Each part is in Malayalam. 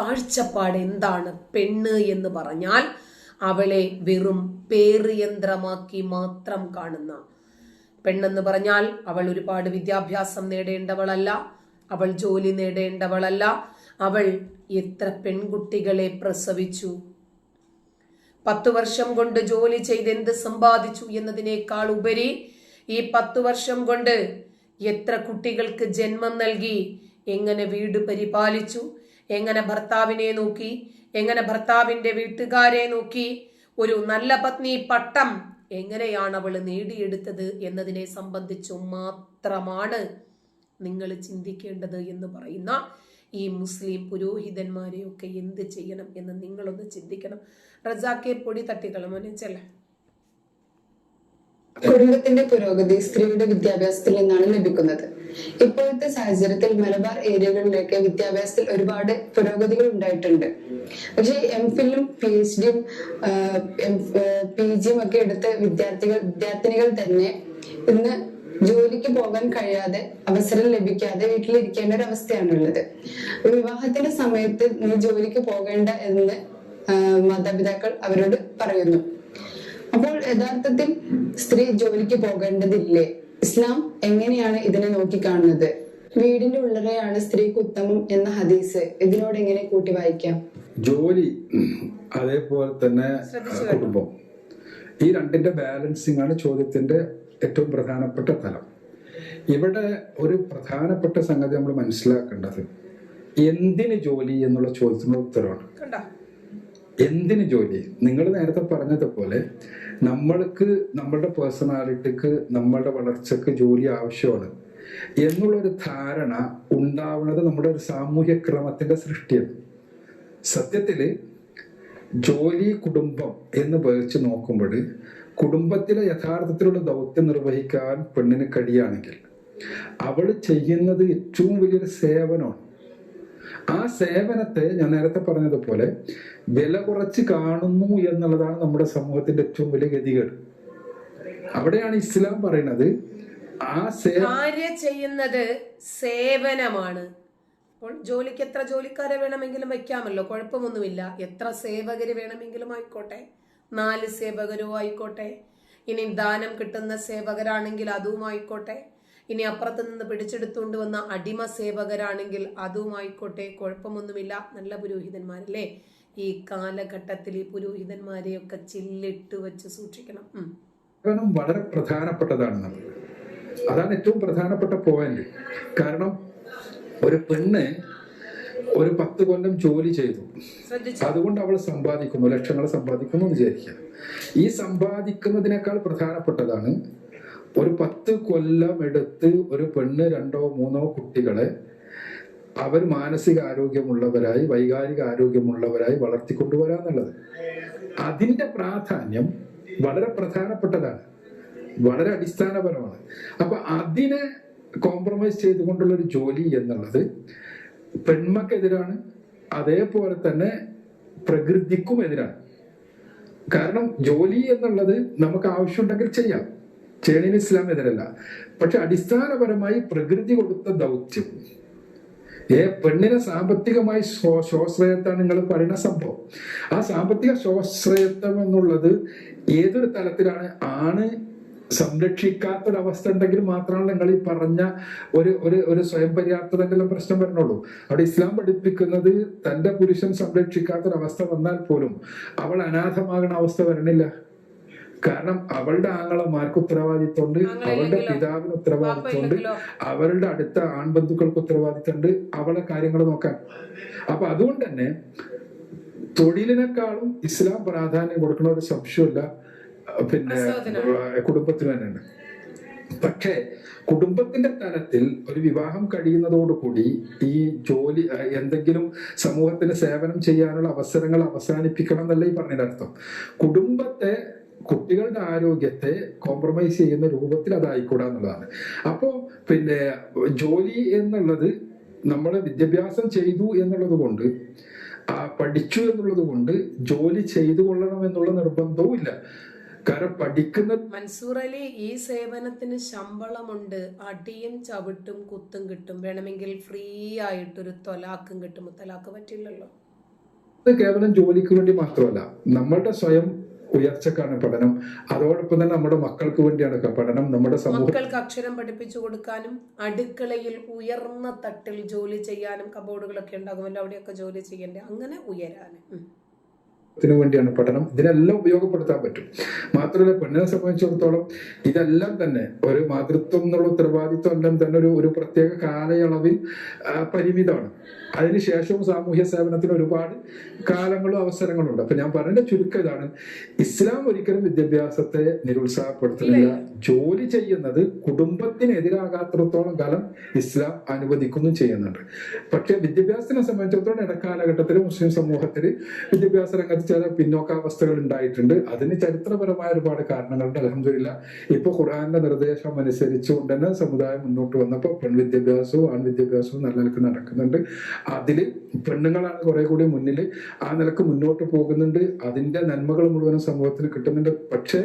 കാഴ്ചപ്പാട് എന്താണ് പെണ്ണ് എന്ന് പറഞ്ഞാൽ അവളെ വെറും പേറിയന്ത്രമാക്കി മാത്രം കാണുന്ന. പെണ്ണെന്ന് പറഞ്ഞാൽ അവൾ ഒരുപാട് വിദ്യാഭ്യാസം നേടേണ്ടവളല്ല അവൾ ജോലി നേടേണ്ടവളല്ല അവൾ എത്ര പെൺകുട്ടികളെ പ്രസവിച്ചു. പത്തു വർഷം കൊണ്ട് ജോലി ചെയ്ത് എന്ത് സമ്പാദിച്ചു എന്നതിനേക്കാൾ ഉപരി ഈ പത്തു വർഷം കൊണ്ട് എത്ര കുട്ടികൾക്ക് ജന്മം നൽകി എങ്ങനെ വീട് പരിപാലിച്ചു എങ്ങനെ ഭർത്താവിനെ നോക്കി? എങ്ങനെ ഭർത്താവിന്റെ വീട്ടുകാരെ നോക്കി? ഒരു നല്ല പത്നി പട്ടം എങ്ങനെയാണ് അവൾ നേടിയെടുത്തത് എന്നതിനെ സംബന്ധിച്ചു മാത്രമാണ് നിങ്ങൾ ചിന്തിക്കേണ്ടത് എന്ന് പറയുന്ന ഈ മുസ്ലിം പുരോഹിതന്മാരെയൊക്കെ എന്ത് ചെയ്യണം എന്ന് നിങ്ങളൊന്ന് ചിന്തിക്കണം. റസാക്കെ പൊടി തട്ടിക്കളും ചെല്ല. കുടുംബത്തിന്റെ പുരോഗതി സ്ത്രീയുടെ വിദ്യാഭ്യാസത്തിൽ നിന്നാണ് ലഭിക്കുന്നത്. ഇപ്പോഴത്തെ സാഹചര്യത്തിൽ മലബാർ ഏരിയകളിലേക്ക് വിദ്യാഭ്യാസത്തിൽ ഒരുപാട് പുരോഗതികൾ ഉണ്ടായിട്ടുണ്ട്. പക്ഷെ എം ഫില്ലും പി എച്ച് ഡിയും പി ജിയും ഒക്കെ എടുത്ത വിദ്യാർത്ഥികൾ വിദ്യാർത്ഥിനികൾ തന്നെ ഇന്ന് ജോലിക്ക് പോകാൻ കഴിയാതെ അവസരം ലഭിക്കാതെ വീട്ടിലിരിക്കേണ്ട ഒരു അവസ്ഥയാണുള്ളത്. വിവാഹത്തിന്റെ സമയത്ത് നീ ജോലിക്ക് പോകേണ്ട എന്ന് മാതാപിതാക്കൾ അവരോട് പറയുന്നു. അപ്പോൾ യഥാർത്ഥത്തിൽ സ്ത്രീ ജോലിക്ക് പോകേണ്ടതില്ലേ? ഇസ്ലാം എങ്ങനെയാണ് ഇതിനെ നോക്കിക്കാണുന്നത്? വീടിന്റെ ഉള്ളറയാണ് സ്ത്രീക്ക് ഉത്തമം എന്ന ഹദീസ്. ഇതിനോട് എങ്ങനെ കൂട്ടി വായിക്കാം ജോലി അതേപോലെ തന്നെ കുടുംബം. ഈ രണ്ടിന്റെ ബാലൻസിങ് ആണ് ചോദ്യത്തിന്റെ ഏറ്റവും പ്രധാനപ്പെട്ട തലം. ഇവിടെ ഒരു പ്രധാനപ്പെട്ട സംഗതി നമ്മൾ മനസ്സിലാക്കേണ്ടത്. എന്തിന് ജോലി എന്നുള്ള ചോദ്യത്തിനുള്ള ഉത്തരവാണ്. കണ്ട? എന്തിന് ജോലി? നിങ്ങൾ നേരത്തെ പറഞ്ഞതുപോലെ നമ്മൾക്ക് നമ്മളുടെ പേഴ്സണാലിറ്റിക്ക് നമ്മളുടെ വളർച്ചക്ക് ജോലി ആവശ്യമാണ്. എന്നുള്ളൊരു ധാരണ ഉണ്ടാവുന്നത് നമ്മുടെ ഒരു സാമൂഹ്യ ക്രമത്തിന്റെ സൃഷ്ടിയാണ്. സത്യത്തിൽ ജോലി കുടുംബം എന്ന് ഉപയോഗിച്ച് നോക്കുമ്പോൾ കുടുംബത്തിലെ യഥാർത്ഥത്തിലുള്ള ദൗത്യം നിർവഹിക്കാൻ പെണ്ണിന് കഴിയുകയാണെങ്കിൽ അവൾ ചെയ്യുന്നത് ഏറ്റവും വലിയൊരു സേവനമാണ്. ആ സേവനത്തെ ഞാൻ നേരത്തെ പറഞ്ഞതുപോലെ വില കുറച്ച് കാണുന്നു എന്നുള്ളതാണ് നമ്മുടെ സമൂഹത്തിന്റെ ഏറ്റവും വലിയ ഗതികേട്. അവിടെയാണ് ഇസ്ലാം പറയുന്നത് ആ ഭാര്യ ചെയ്യുന്നത് സേവനമാണ്. അപ്പോൾ ജോലിക്ക് എത്ര ജോലിക്കാരെ വേണമെങ്കിലും വയ്ക്കാമല്ലോ കുഴപ്പമൊന്നുമില്ല. എത്ര സേവകര് വേണമെങ്കിലും ആയിക്കോട്ടെ നാല് സേവകരും ആയിക്കോട്ടെ ഇനി ദാനം കിട്ടുന്ന സേവകരാണെങ്കിൽ അതും ആയിക്കോട്ടെ. ഇനി അപ്പുറത്ത് നിന്ന് പിടിച്ചെടുത്തുകൊണ്ട് വന്ന അടിമ സേവകരാണെങ്കിൽ അതുമായിക്കോട്ടെ കുഴപ്പമൊന്നുമില്ല. നല്ല പുരോഹിതന്മാരല്ലേ? ഈ കാലഘട്ടത്തിൽ ഈ പുരോഹിതന്മാരെയൊക്കെ ചില്ലിട്ട് വെച്ച് സൂക്ഷിക്കണം. കാരണം വളരെ പ്രധാനപ്പെട്ടതാണ് നമ്മൾ. അതാണ് ഏറ്റവും പ്രധാനപ്പെട്ട പോയിന്റ് കാരണം ഒരു പെണ്ണ് ഒരു പത്ത് കൊല്ലം ജോലി ചെയ്തു. അതുകൊണ്ട് അവൾ സമ്പാദിക്കുന്നു ലക്ഷങ്ങൾ സമ്പാദിക്കുന്നു എന്ന് വിചാരിക്കുക. ഈ സമ്പാദിക്കുന്നതിനേക്കാൾ പ്രധാനപ്പെട്ടതാണ് ഒരു പത്ത് കൊല്ലം എടുത്ത് ഒരു പെണ്ണ് രണ്ടോ മൂന്നോ കുട്ടികളെ അവർ മാനസിക ആരോഗ്യമുള്ളവരായി വൈകാരിക ആരോഗ്യമുള്ളവരായി വളർത്തിക്കൊണ്ടുവരാന്നുള്ളത്. അതിന്റെ പ്രാധാന്യം വളരെ പ്രധാനപ്പെട്ടതാണ്. വളരെ അടിസ്ഥാനപരമാണ്. അപ്പൊ അതിനെ കോംപ്രമൈസ് ചെയ്തുകൊണ്ടുള്ള ഒരു ജോലി എന്നുള്ളത് പെൺമക്കെതിരാണ്. അതേപോലെ തന്നെ പ്രകൃതിക്കും എതിരാണ്. കാരണം ജോലി എന്നുള്ളത് നമുക്ക് ആവശ്യമുണ്ടെങ്കിൽ ചെയ്യാം. ചെയ്യണീന് ഇസ്ലാം എതിരല്ല. പക്ഷെ അടിസ്ഥാനപരമായി പ്രകൃതി കൊടുത്ത ദൗത്യം. ഏ പെണ്ണിനെ സാമ്പത്തികമായി സ്വാശ്രയത്താണ് നിങ്ങൾ പറയുന്ന സംഭവം. ആ സാമ്പത്തിക സ്വാശ്രയത്വം എന്നുള്ളത് ഏതൊരു തലത്തിലാണ് ആണ് സംരക്ഷിക്കാത്തൊരവസ്ഥ ഉണ്ടെങ്കിൽ മാത്രമാണ് നിങ്ങൾ ഈ പറഞ്ഞ ഒരു ഒരു ഒരു സ്വയം പര്യാപ്തതന്റെ പ്രശ്നം വരണുള്ളൂ അവിടെ ഇസ്ലാം പഠിപ്പിക്കുന്നത് തന്റെ പുരുഷൻ സംരക്ഷിക്കാത്തൊരവസ്ഥ വന്നാൽ പോലും അവൾ അനാഥമാകുന്ന അവസ്ഥ വരണില്ല. കാരണം അവളുടെ ആങ്ങളമാർക്ക് ഉത്തരവാദിത്വമുണ്ട് അവളുടെ പിതാവിന് ഉത്തരവാദിത്വമുണ്ട് അവളുടെ അടുത്ത ആൺബന്ധുക്കൾക്ക് ഉത്തരവാദിത്തമുണ്ട് അവളെ കാര്യങ്ങൾ നോക്കാൻ. അപ്പൊ അതുകൊണ്ട് തന്നെ തൊഴിലിനേക്കാളും ഇസ്ലാം പ്രാധാന്യം കൊടുക്കുന്ന ഒരു സംശയമില്ല പിന്നെ കുടുംബത്തിന് തന്നെയാണ്. പക്ഷേ കുടുംബത്തിന്റെ തലത്തിൽ ഒരു വിവാഹം കഴിയുന്നതോടുകൂടി ഈ ജോലി എന്തെങ്കിലും സമൂഹത്തിന് സേവനം ചെയ്യാനുള്ള അവസരങ്ങൾ അവസാനിപ്പിക്കണം എന്നല്ല ഈ പറഞ്ഞതിന്റെ അർത്ഥം. കുടുംബത്തെ കുട്ടികളുടെ ആരോഗ്യത്തെ കോംപ്രമൈസ് ചെയ്യുന്ന രൂപത്തിൽ അതായിക്കൂടാ എന്നുള്ളതാണ്. അപ്പോ പിന്നെ ജോലി എന്നുള്ളത് നമ്മൾ വിദ്യാഭ്യാസം ചെയ്തു എന്നുള്ളത് കൊണ്ട് പഠിച്ചു എന്നുള്ളത് കൊണ്ട് ജോലി ചെയ്തു കൊള്ളണം എന്നുള്ള നിർബന്ധവും ഇല്ല. കാരണം പഠിക്കുന്ന മൻസൂർ അലി ഈ സേവനത്തിന് ശമ്പളമുണ്ട്. അടിയും ചവിട്ടും കുത്തും കിട്ടും. വേണമെങ്കിൽ ഫ്രീ ആയിട്ടൊരു തൊലാക്കും കിട്ടും. തൊലാക്ക് പറ്റില്ലല്ലോ. ഇത് കേവലം ജോലിക്ക് വേണ്ടി മാത്രമല്ല നമ്മളുടെ സ്വയം ഉയർച്ചക്കാണ് പഠനം. അതോടൊപ്പം തന്നെ നമ്മുടെ മക്കൾക്ക് വേണ്ടിയാണ് പഠനം. നമ്മുടെ മക്കൾക്ക് അക്ഷരം പഠിപ്പിച്ചു കൊടുക്കാനും അടുക്കളയിൽ ഉയർന്ന തട്ടിൽ ജോലി ചെയ്യാനും കബോർഡുകളൊക്കെ ഉണ്ടാകുമല്ലോ അവിടെയൊക്കെ ജോലി ചെയ്യണ്ടേ? അങ്ങനെ ഉയരാനും. ത്തിനു വേണ്ടിയാണ് പഠനം. ഇതിനെല്ലാം ഉപയോഗപ്പെടുത്താൻ പറ്റും. മാത്രമല്ല പെണ്ണിനെ സംബന്ധിച്ചിടത്തോളം ഇതെല്ലാം തന്നെ ഒരു മാതൃത്വം എന്നുള്ള ഉത്തരവാദിത്വം എല്ലാം തന്നെ ഒരു ഒരു പ്രത്യേക കാലയളവിൽ പരിമിതമാണ്. അതിനുശേഷവും സാമൂഹ്യ സേവനത്തിന് ഒരുപാട് കാലങ്ങളും അവസരങ്ങളും ഉണ്ട് അപ്പൊ ഞാൻ പറഞ്ഞ ചുരുക്കം ഇതാണ്. ഇസ്ലാം ഒരിക്കലും വിദ്യാഭ്യാസത്തെ നിരുത്സാഹപ്പെടുത്തുന്നില്ല. ജോലി ചെയ്യുന്നത് കുടുംബത്തിനെതിരാകാത്രത്തോളം കാലം ഇസ്ലാം അനുവദിക്കുന്നു ചെയ്യുന്നുണ്ട്. പക്ഷെ വിദ്യാഭ്യാസത്തിനെ സംബന്ധിച്ചിടത്തോളം ഇടക്കാലഘട്ടത്തിൽ മുസ്ലിം സമൂഹത്തിൽ വിദ്യാഭ്യാസ രംഗത്ത് ചില പിന്നോക്കാവസ്ഥകൾ ഉണ്ടായിട്ടുണ്ട്. അതിന് ചരിത്രപരമായ ഒരുപാട് കാരണങ്ങളുണ്ട്. അലഹമില്ല ഇപ്പൊ ഖുർആാന്റെ നിർദ്ദേശം അനുസരിച്ചുകൊണ്ട് തന്നെ സമുദായം മുന്നോട്ട് വന്നപ്പോൾ പെൺവിദ്യാഭ്യാസവും ആൺവിദ്യാഭ്യാസവും നല്ല നിലയ്ക്ക് നടക്കുന്നുണ്ട്. അതിൽ പെണ്ണുങ്ങളാണ് കുറെ കൂടി മുന്നിൽ ആ നിലയ്ക്ക് മുന്നോട്ട് പോകുന്നുണ്ട്. അതിന്റെ നന്മകൾ മുഴുവനും സമൂഹത്തിന് കിട്ടുന്നുണ്ട്. പക്ഷേ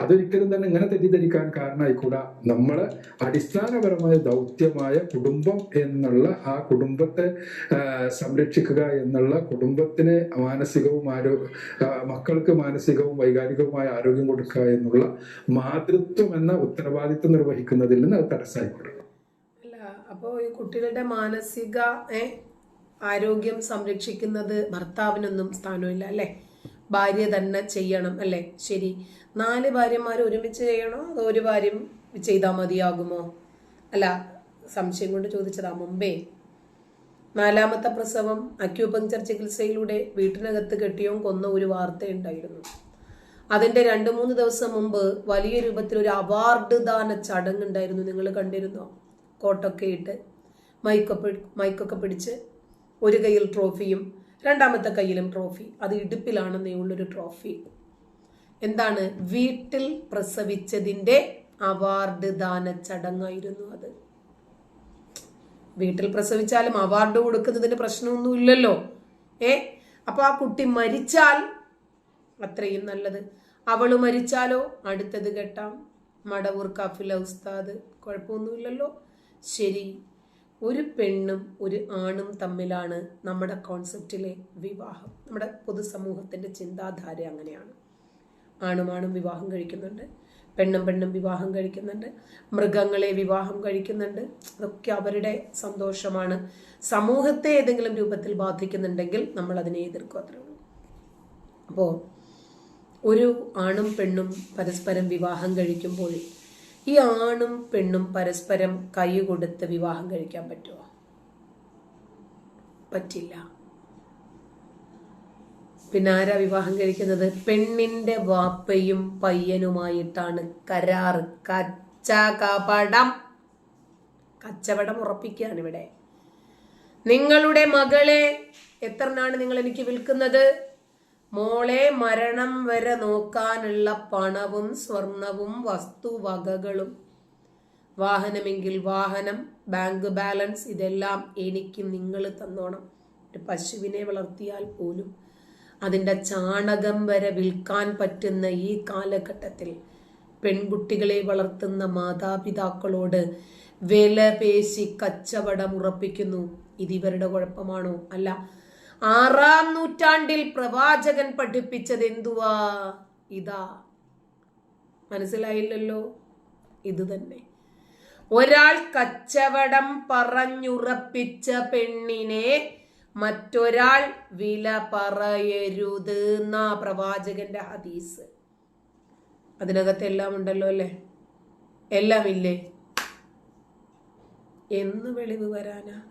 അതൊരിക്കലും തന്നെ ഇങ്ങനെ തെറ്റിദ്ധരിക്കാൻ കാരണമായിക്കൂടാ. നമ്മൾ അടിസ്ഥാനപരമായ ദൗത്യമായ കുടുംബം എന്നുള്ള ആ കുടുംബത്തെ സംരക്ഷിക്കുക എന്നുള്ള കുടുംബത്തിന് മാനസികവും ആരോ മക്കൾക്ക് മാനസികവും വൈകാരികവുമായ ആരോഗ്യം കൊടുക്കുക എന്നുള്ള മാതൃത്വം എന്ന ഉത്തരവാദിത്വം നിർവഹിക്കുന്നതിൽ നിന്ന് അത് തടസ്സമായിക്കൂടാ അപ്പോൾ ഈ കുട്ടികളുടെ മാനസിക ആരോഗ്യം സംരക്ഷിക്കുന്നത് ഭർത്താവിനൊന്നും സ്ഥാനമില്ല അല്ലേ? ഭാര്യ തന്നെ ചെയ്യണം അല്ലേ? ശരി. നാല് ഭാര്യമാർ ഒരുമിച്ച് ചെയ്യണോ? അതോ ഒരു ഭാര്യം ചെയ്താൽ മതിയാകുമോ? അല്ല സംശയം കൊണ്ട് ചോദിച്ചതാ മുമ്പേ. നാലാമത്തെ പ്രസവം അക്യൂപങ്ചർ ചികിത്സയിലൂടെ വീട്ടിനകത്ത് കെട്ടിയോ കൊന്ന ഒരു വാർത്തയുണ്ടായിരുന്നു. അതിന്റെ രണ്ട് മൂന്ന് ദിവസം മുമ്പ് വലിയ രൂപത്തിൽ ഒരു അവാർഡ് ദാന ചടങ്ങ് ഉണ്ടായിരുന്നു. നിങ്ങൾ കണ്ടിരുന്നോ? കോട്ടൊക്കെ ഇട്ട് മൈക്കൊക്കെ മൈക്കൊക്കെ പിടിച്ച് ഒരു കയ്യിൽ ട്രോഫിയും രണ്ടാമത്തെ കയ്യിലും ട്രോഫി. അത് ഇടുപ്പിലാണെന്നേ ഉള്ളൊരു ട്രോഫി. എന്താണ്? വീട്ടിൽ പ്രസവിച്ചതിന്റെ അവാർഡ് ദാന ചടങ്ങായിരുന്നു അത്. വീട്ടിൽ പ്രസവിച്ചാലും അവാർഡ് കൊടുക്കുന്നതിന് പ്രശ്നമൊന്നുമില്ലല്ലോ ഏ? അപ്പോൾ ആ കുട്ടി മരിച്ചാൽ അത്രയും നല്ലത്. അവൾ മരിച്ചാലോ? അടുത്തത് കെട്ടാം. മടവൂർ കാഫില ഉസ്താദ്. കുഴപ്പമൊന്നുമില്ലല്ലോ. ശരി. ഒരു പെണ്ണും ഒരു ആണും തമ്മിലാണ് നമ്മുടെ കോൺസെപ്റ്റിലെ വിവാഹം. നമ്മുടെ പൊതുസമൂഹത്തിന്റെ ചിന്താധാര അങ്ങനെയാണ്. ആണും ആണും വിവാഹം കഴിക്കുന്നുണ്ട്. പെണ്ണും പെണ്ണും വിവാഹം കഴിക്കുന്നുണ്ട്. മൃഗങ്ങളെ വിവാഹം കഴിക്കുന്നുണ്ട്. അതൊക്കെ അവരുടെ സന്തോഷമാണ്. സമൂഹത്തെ ഏതെങ്കിലും രൂപത്തിൽ ബാധിക്കുന്നുണ്ടെങ്കിൽ നമ്മൾ അതിനെ എതിർക്കും അത്രേ ഉള്ളൂ. അപ്പോൾ ഒരു ആണും പെണ്ണും പരസ്പരം വിവാഹം കഴിക്കുമ്പോൾ ഈ ആണും പെണ്ണും പരസ്പരം കൈ കൊടുത്ത് വിവാഹം കഴിക്കാൻ പറ്റുമോ പറ്റില്ല. പിന്നെ ആരാ വിവാഹം കഴിക്കുന്നത്? പെണ്ണിന്റെ വാപ്പയും പയ്യനുമായിട്ടാണ് കരാറ് കച്ചകപടം. കച്ചവടം ഉറപ്പിക്കുകയാണ് ഇവിടെ. നിങ്ങളുടെ മകളെ എത്രനാണ് നിങ്ങൾ എനിക്ക് വിൽക്കുന്നത്? മോളെ മരണം വരെ നോക്കാനുള്ള പണവും സ്വർണവും വസ്തുവകകളും. വാഹനമെങ്കിൽ വാഹനം ബാങ്ക് ബാലൻസ് ഇതെല്ലാം എനിക്ക് നിങ്ങൾ തന്നോണം. ഒരു പശുവിനെ വളർത്തിയാൽ പോലും അതിന്റെ ചാണകം വരെ വിൽക്കാൻ പറ്റുന്ന ഈ കാലഘട്ടത്തിൽ പെൺകുട്ടികളെ വളർത്തുന്ന മാതാപിതാക്കളോട് വില പേശി കച്ചവടം ഉറപ്പിക്കുന്നു. ഇത് ഇവരുടെ കുഴപ്പമാണോ? അല്ല ആറാം നൂറ്റാണ്ടിൽ പ്രവാചകൻ പഠിപ്പിച്ചത് എന്തുവാ? ഇതാ. മനസ്സിലായില്ലല്ലോ? ഇത് തന്നെ. ഒരാൾ കച്ചവടം പറഞ്ഞുറപ്പിച്ച പെണ്ണിനെ മറ്റൊരാൾ വില പറയരുത് എന്നാ പ്രവാചകന്റെ ഹദീസ്. അതിനകത്ത് എല്ലാം ഉണ്ടല്ലോ അല്ലേ? എല്ലാം ഇല്ലേ എന്ന് വെളിവ് വരാനാ?